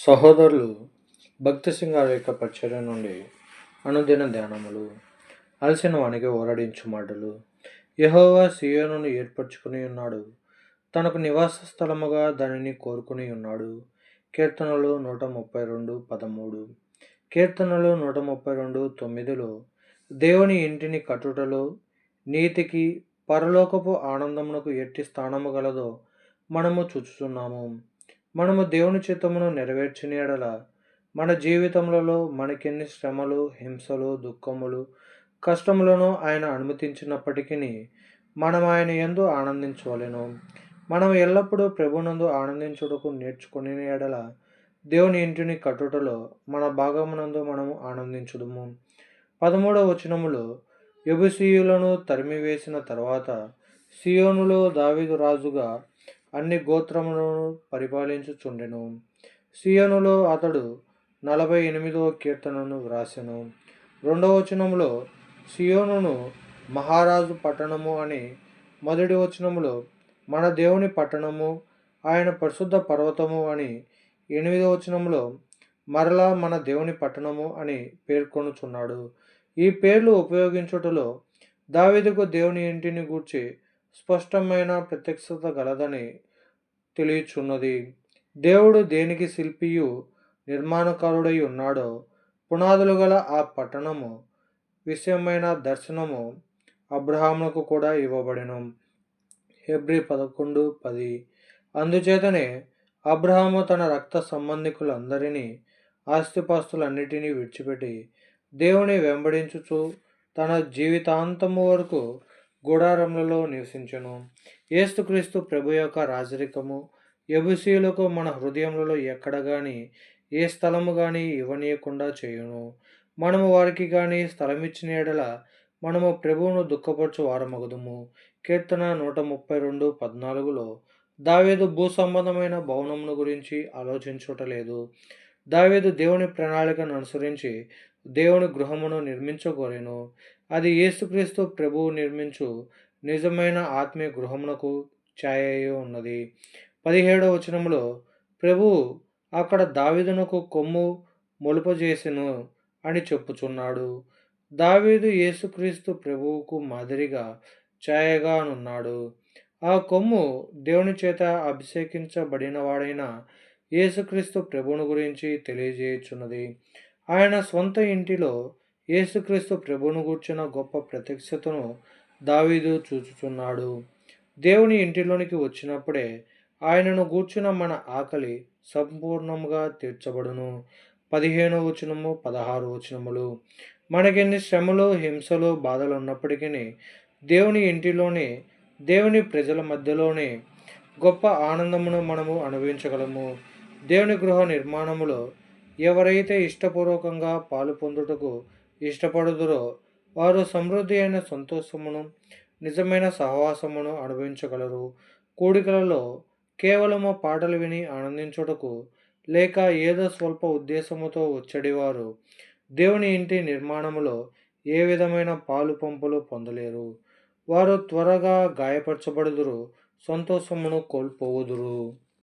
సహోదరులు భక్తి సింగారు యొక్క పరిచర్య నుండి అనుదిన ధ్యానములు అలసిన వానికి ఓరడించు మాటలు యహోవా సియోనును ఏర్పరచుకుని ఉన్నాడు. తనకు నివాస స్థలముగా దానిని కోరుకుని ఉన్నాడు. కీర్తనలు నూట ముప్పై రెండు పదమూడు. కీర్తనలు నూట ముప్పై రెండు తొమ్మిదిలో దేవుని ఇంటిని కట్టుటలో నీతికి పరలోకపు ఆనందమునకు ఎట్టి స్థానము గలదో మనము చూచుచున్నాము. మనము దేవుని చిత్తమును నెరవేర్చిన ఎడల. మన జీవితములలో మనకెన్ని శ్రమలు హింసలు దుఃఖములు కష్టములను ఆయన అనుమతించినప్పటికీ మనం ఆయన ఎందు ఆనందించవలెను. మనం ఎల్లప్పుడూ ప్రభునందు ఆనందించుటకు నేర్చుకుని ఎడల. దేవుని ఇంటిని కట్టుటలో మన భాగమునందు మనము ఆనందించుదుము. పదమూడవ వచనములో ఎబుసీయులను తరిమివేసిన తర్వాత సియోనులో దావిదు రాజుగా అన్ని గోత్రములను పరిపాలించుచుండెను. సియోనులో అతడు నలభై ఎనిమిదవ కీర్తనను వ్రాసెను. రెండవ వచనములో సియోనును మహారాజు పట్టణము అని మొదటి వచనములో మన దేవుని పట్టణము ఆయన పరిశుద్ధ పర్వతము అని ఎనిమిదవ వచనంలో మరలా మన దేవుని పట్టణము అని పేర్కొనుచున్నాడు ఈ పేర్లు ఉపయోగించుటలో దావేదకు దేవుని ఇంటిని గూర్చి స్పష్టమైన ప్రత్యక్షత గలదని తెలియచున్నది. దేవుడు దేనికి శిల్పియు నిర్మాణకారుడై ఉన్నాడో పునాదులు గల ఆ పట్టణము విషయమైన దర్శనము అబ్రహామునకు కూడా ఇవ్వబడెను. హెబ్రి పదకొండు పది. అందుచేతనే అబ్రహాము తన రక్త సంబంధికులందరినీ ఆస్తిపాస్తులన్నిటినీ విడిచిపెట్టి దేవుని వెంబడించుచు తన జీవితాంతము వరకు గుడారములలో నివసించను. ఏస్తుక్రీస్తు ప్రభు యొక్క రాజరికము ఎబుసీలకు మన హృదయములలో ఎక్కడ కానీ ఏ స్థలము కానీ ఇవ్వనీయకుండా చేయును. మనము వారికి కానీ స్థలమిచ్చిన ఎడల మనము ప్రభువును దుఃఖపరచు వారమగుదుము. కీర్తన నూట ముప్పై రెండు పద్నాలుగులో దావేదు భూ సంబంధమైన భవనమును గురించి ఆలోచించుటలేదు దావేదు దేవుని ప్రణాళికను అనుసరించి దేవుని గృహమును నిర్మించగోరెను. అది యేసుక్రీస్తు ప్రభువు నిర్మించు నిజమైన ఆత్మీయ గృహమునకు ఛాయ ఉన్నది. పదిహేడవ వచనంలో ప్రభువు అక్కడ దావీదునకు కొమ్ము మొలుపజేసెను అని చెప్పుచున్నాడు. దావీదు యేసుక్రీస్తు ప్రభువుకు మాదిరిగా ఛాయగానున్నాడు. ఆ కొమ్ము దేవుని చేత అభిషేకించబడినవాడైన యేసుక్రీస్తు ప్రభువును గురించి తెలియజేయుచున్నది. ఆయన స్వంత ఇంటిలో యేసుక్రీస్తు ప్రభును గూర్చిన గొప్ప ప్రత్యక్షతను దావీదు చూచుచున్నాడు. దేవుని ఇంటిలోనికి వచ్చినప్పుడే ఆయనను గూర్చిన మన ఆకలి సంపూర్ణముగా తీర్చబడును. పదిహేను వచనము పదహారు వచనములు. మనకెన్ని శ్రమలు హింసలు బాధలు ఉన్నప్పటికీ దేవుని ఇంటిలోనే దేవుని ప్రజల మధ్యలోనే గొప్ప ఆనందమును మనము అనుభవించగలము. దేవుని గృహ నిర్మాణములో ఎవరైతే ఇష్టపూర్వకంగా పాలు పొందుటకు ఇష్టపడుదురో వారు సమృద్ధి అయిన సంతోషమును నిజమైన సహవాసమును అనుభవించగలరు. కూడికలలో కేవలము పాటలు విని ఆనందించుటకు లేక ఏదో స్వల్ప ఉద్దేశముతో వచ్చడివారు. దేవుని ఇంటి నిర్మాణములో ఏ విధమైన పాలు పంపులు పొందలేరు. వారు త్వరగా గాయపరచబడుదురు సంతోషమును కోల్పోవుదురు.